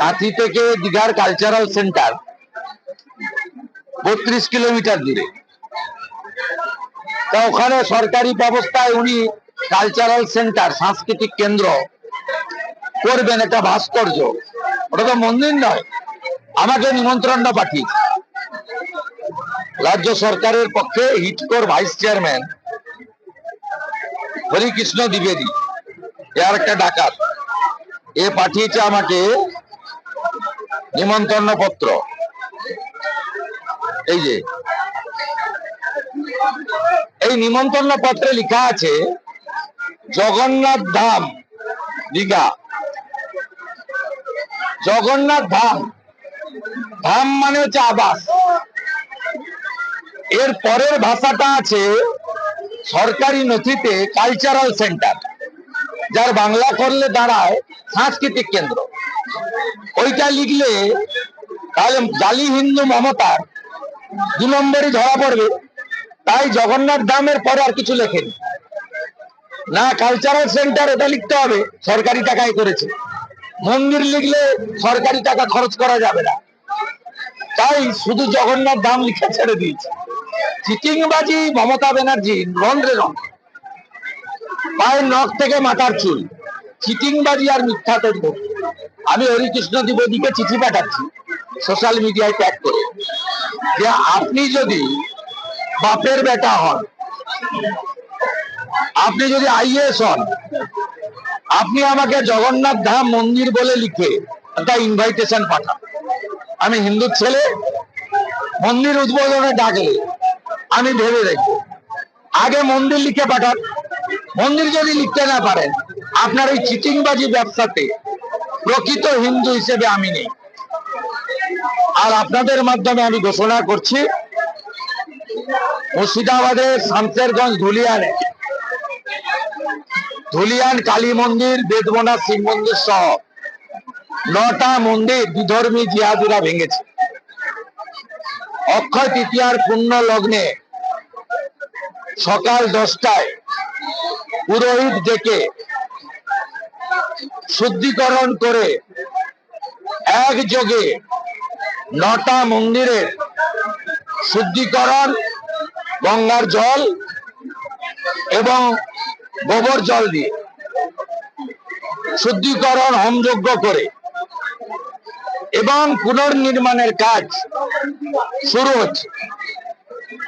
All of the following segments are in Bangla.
কাঁথি থেকে দীঘার কালচারাল সেন্টার বত্রিশ কিলোমিটার দূরে। তা ওখানে সরকারি ব্যবস্থায় উনি কালচারাল সেন্টার সাংস্কৃতিক কেন্দ্র করবেন একটা ভাস্কর্য। ওটা তো মন্দির নয়, আমাকে নিমন্ত্রণটা পাঠিয়েছে রাজ্য সরকারের পক্ষে হিটকোর ভাইস চেয়ারম্যান হরিকৃষ্ণ দ্বিবেদী, এ আর একটা ডাকাত। এ পাঠিয়েছে আমাকে নিমন্ত্রণ পত্র। এই যে, এই নিমন্ত্রণ পত্রে লেখা আছে, জগন্নাথ ধাম, দীঘা। জগন্নাথ ধাম ধাম মানে হচ্ছে আবাস। এর পরের ভাষাটা আছে সরকারি নথিতে কালচারাল সেন্টার যার বাংলা করলে দাঁড়ায় সাংস্কৃতিক কেন্দ্র। ওইটা লিখলে তাহলে জালি হিন্দু মমতার দু নম্বরই ধরা পড়বে। তাই জগন্নাথ ধামের পরে আর কিছু লেখেনি। না কালচারাল সেন্টার এটা লিখতে হবে, সরকারি টাকায় করেছে। মন্দির লিখলে সরকারি টাকা খরচ করা যাবে না। তাই শুধু জগন্নাথ ধাম লিখে ছেড়ে দিয়েছে। চিটিংবাজি মমতা ব্যানার্জি রন্ধ্রে রং পায়ের নখ থেকে মাথার চুল। চিটিংবাজি আর মিথ্যা তথ্য। আমি হরিকৃষ্ণ দ্বিবেদীকে চিঠি পাঠাচ্ছি সোশ্যাল মিডিয়ায় ট্যাগ করে, যে আপনি যদি বাপের বেটা হন, আপনি যদি আইএস হন, আপনি আমাকে জগন্নাথ ধাম মন্দির বলে লিখে একটা ইনভাইটেশন পাঠান। আমি হিন্দু ছেলে, মন্দির উদ্বোধনে ডাকলে, আমি ভেবে দেখব আগে মন্দির লিখে পাঠান, মন্দির যদি লিখতে না পারেন, আপনার এই চিটিংবাজি ব্যবসাতে প্রকৃত হিন্দু হিসেবে আমি নেই। আর আপনাদের মাধ্যমে আমি ঘোষণা করছি মুর্শিদাবাদের শামসেরগঞ্জ ধুলিয়ানে, ধুলিয়ান কালী মন্দির, বেদবনা শিব মন্দির সহ নটা মন্দির বিধর্মী জিহাদিরা ভেঙেছে। অক্ষয় তৃতীয়ার পূর্ণ লগ্নে সকাল দশটায় পুরোহিত ডেকে শুদ্ধিকরণ করে একযোগে নটা মন্দিরের শুদ্ধিকরণ, গঙ্গার জল এবং গোবর জল দিয়ে শুদ্ধিকরণ হোমযজ্ঞ করে এবং পুনর্নির্মাণের কাজ শুরু হচ্ছে।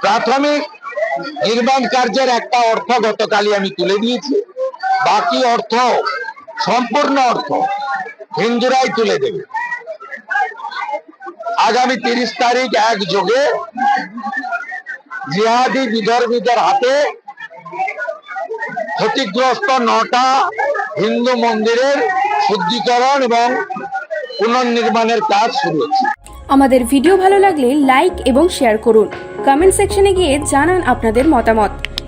প্রাথমিক নির্মাণ কার্যের একটা অর্থ গতকালই আমি তুলে দিয়েছি। বাকি অর্থ সম্পূর্ণ অর্থ হিন্দুরাই তুলে দেবে। আগামী তিরিশ তারিখ এক যোগে জিহাদি বিধর্মীদের হাতে ক্ষতিগ্রস্ত নটা হিন্দু মন্দিরের শুদ্ধিকরণ এবং পুনর্নির্মাণের কাজ শুরু হচ্ছে। আমাদের ভিডিও ভালো লাগলে লাইক এবং শেয়ার করুন। কমেন্ট সেকশনে গিয়ে জানান আপনাদের মতামত।